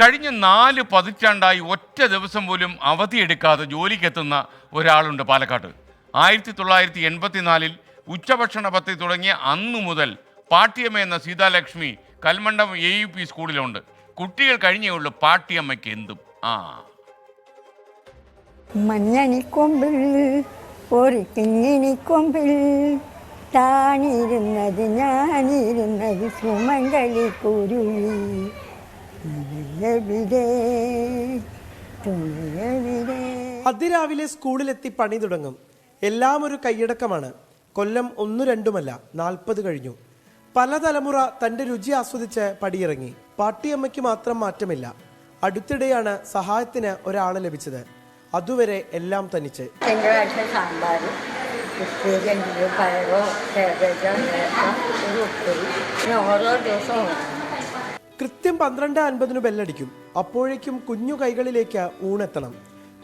കഴിഞ്ഞ നാല് പതിറ്റാണ്ടായി ഒറ്റ ദിവസം പോലും അവധിയെടുക്കാതെ ജോലിക്കെത്തുന്ന ഒരാളുണ്ട് പാലക്കാട്ട് ആയിരത്തി തൊള്ളായിരത്തി എൺപത്തിനാലിൽ ഉച്ചഭക്ഷണ പദ്ധതി തുടങ്ങിയ അന്നു മുതൽ പാട്ടിയമ്മ എന്ന Seethalakshmi Kalmandam A U P സ്കൂളിലുണ്ട്. കുട്ടികൾ കഴിഞ്ഞേ ഉള്ളൂ പാട്ടിയമ്മയ്ക്ക് എന്തും. ആ. മഞ്ഞണിക്കൊമ്പിൽ ഒരു കിങ്ങിണിക്കൊമ്പിൽ താനിരുന്നത് ഞാനിരുന്നത് സുമംഗലി കുരുളി അതിരാവിലെ സ്കൂളിലെത്തി പണി തുടങ്ങും. എല്ലാം ഒരു കൈയടക്കമാണ്. കൊല്ലം ഒന്നു രണ്ടുമല്ല നാൽപ്പത് കഴിഞ്ഞു. പല തലമുറ തന്റെ രുചി ആസ്വദിച്ച് പടിയിറങ്ങി. പാട്ടിയമ്മയ്ക്ക് മാത്രം മാറ്റമില്ല. അടുത്തിടെയാണ് സഹായത്തിന് ഒരാളെ ലഭിച്ചത്. അതുവരെ എല്ലാം തനിച്ച്. തിങ്കളാഴ്ച സാമ്പാർ പയറോ കാബേജോ ഉപ്പേരി ഓരോ ദിവസവും കൃത്യം പന്ത്രണ്ട് അൻപതിന് ബെല്ലടിക്കും. അപ്പോഴേക്കും കുഞ്ഞു കൈകളിലേക്ക് ഊണെത്തണം.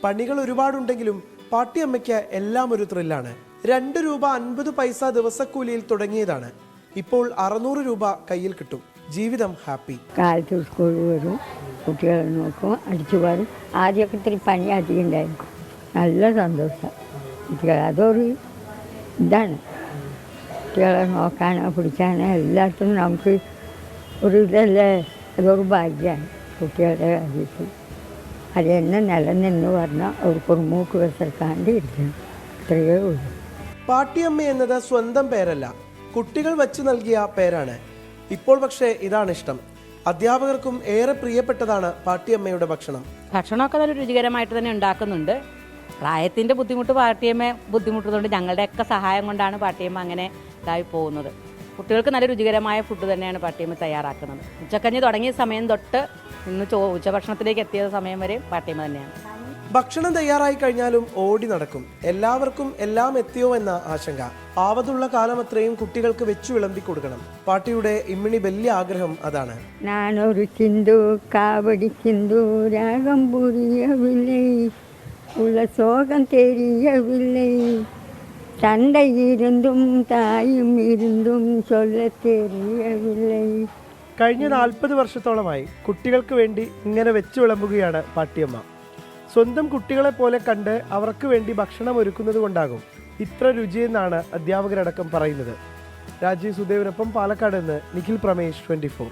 പണികൾ ഒരുപാടുണ്ടെങ്കിലും പാട്ടിയമ്മയ്ക്ക് എല്ലാം ഒരു ത്രില്ലാണ്. രണ്ട് രൂപ അൻപത് പൈസ ദിവസക്കൂലിയിൽ തുടങ്ങിയതാണ്. ഇപ്പോൾ അറുന്നൂറ് രൂപ കയ്യിൽ കിട്ടും. ജീവിതം ഹാപ്പി. കാലത്ത് സ്കൂളിൽ വരും. കുട്ടികളെ നോക്കും അടിച്ചു പാടും ആദ്യമൊക്കെ ഇത്തിരി പണി അധികം നല്ല സന്തോഷം. അതൊരു ഇതാണ്. കുട്ടികളെ നോക്കാനോ പിടിക്കാനോ എല്ലാത്തിനും നമുക്ക് ഒരു ഇതല്ലേ? അതൊരു ഭാഗ്യമാണ് കുട്ടികളുടെ കാര്യത്തിൽ അത് തന്നെ നിലനിന്ന് പറഞ്ഞാൽ അവർക്കൊരു മൂക്ക് വെച്ചെടുക്കാണ്ട് ഇരിക്കണം ഇത്രയേ ഉള്ളൂ. പാട്ടിയമ്മ എന്നത് സ്വന്തം പേരല്ല. കുട്ടികൾ വച്ചു നൽകിയ പേരാണ്. ഇപ്പോൾ പക്ഷേ ഇതാണ് ഇഷ്ടം. അധ്യാപകർക്കും ഏറെ പ്രിയപ്പെട്ടതാണ് പാട്ടിയമ്മയുടെ ഭക്ഷണം. ഭക്ഷണമൊക്കെ നല്ല രുചികരമായിട്ട് തന്നെ ഉണ്ടാക്കുന്നുണ്ട്. പ്രായത്തിന്റെ ബുദ്ധിമുട്ട് പാട്ടിയമ്മ ബുദ്ധിമുട്ടുന്നതുകൊണ്ട് ഞങ്ങളുടെയൊക്കെ സഹായം കൊണ്ടാണ് പാട്ടിയമ്മ അങ്ങനെ ഇതായി പോകുന്നത്. കുട്ടികൾക്ക് നല്ല രുചികരമായ ഫുഡ് തന്നെയാണ് പാട്ടിയമ്മ തയ്യാറാക്കുന്നത്. ഉച്ചക്കഞ്ഞ് തുടങ്ങിയ സമയം തൊട്ട് ഇന്ന് ചോ ഉച്ചഭക്ഷണത്തിലേക്ക് എത്തിയ സമയം വരെ പാട്ടിയമ്മ തന്നെയാണ്. ഭക്ഷണം തയ്യാറായി കഴിഞ്ഞാലും ഓടി നടക്കും. എല്ലാവർക്കും എല്ലാം എത്തിയോ എന്ന ആശങ്ക. ആവതുള്ള കാലം അത്രയും കുട്ടികൾക്ക് വെച്ചു വിളമ്പി കൊടുക്കണം. പാട്ടിയുടെ ഇമ്മിണി വലിയ ആഗ്രഹം അതാണ്. ഞാനൊരു ചിന്തു കാവടി ചിന്തു രാഗം പുരിയവില്ലേ ഉള്ള സോകം തെരിയവില്ലേ தந்தை இருந்தும் தாயும் இருந்தும் சொல்ல தெரியவில்லை കഴിഞ്ഞ നാൽപ്പത് വർഷത്തോളമായി കുട്ടികൾക്ക് വേണ്ടി ഇങ്ങനെ വെച്ചു വിളമ്പുകയാണ് പാട്ടിയമ്മ സ്വന്തം കുട്ടികളെ പോലെ കണ്ട് അവർക്ക് വേണ്ടി ഭക്ഷണം ഒരുക്കുന്നത് കൊണ്ടാകും ഇത്ര രുചിയെന്നാണ് അധ്യാപകരടക്കം പറയുന്നത് രാജീവ് സുദേവിനൊപ്പം പാലക്കാട് നിന്ന് നിഖിൽ പ്രമേഷ് ട്വന്റി ഫോർ